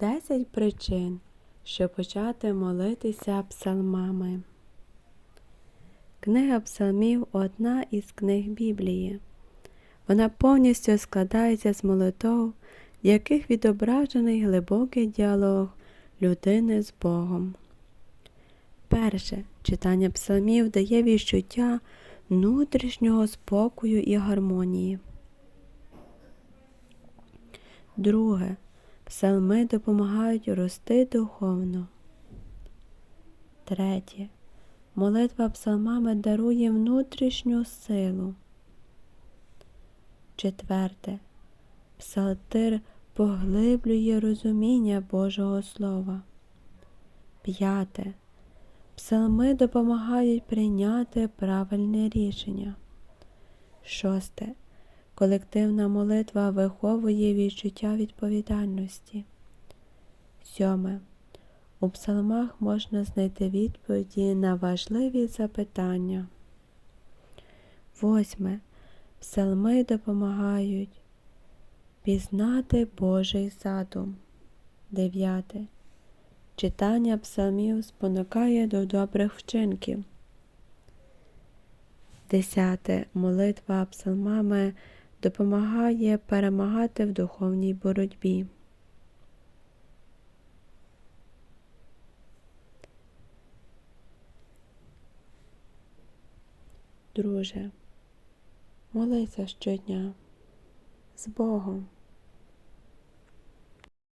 Десять причин, щоб почати молитися псалмами. Книга псалмів одна із книг Біблії. Вона повністю складається з молитов, в яких відображений глибокий діалог людини з Богом. Перше читання псалмів дає відчуття внутрішнього спокою і гармонії. Друге. Псалми допомагають рости духовно. Третє. Молитва псалмами дарує внутрішню силу. Четверте. Псалтир поглиблює розуміння Божого Слова. П'яте. Псалми допомагають прийняти правильне рішення. Шосте. Колективна молитва виховує відчуття відповідальності. Сьоме. У псалмах можна знайти відповіді на важливі запитання. Восьме. Псалми допомагають пізнати Божий задум. Дев'яте. Читання псалмів спонукає до добрих вчинків. Десяте. Молитва псалмами допомагає перемагати в духовній боротьбі. Друже, молися щодня з Богом.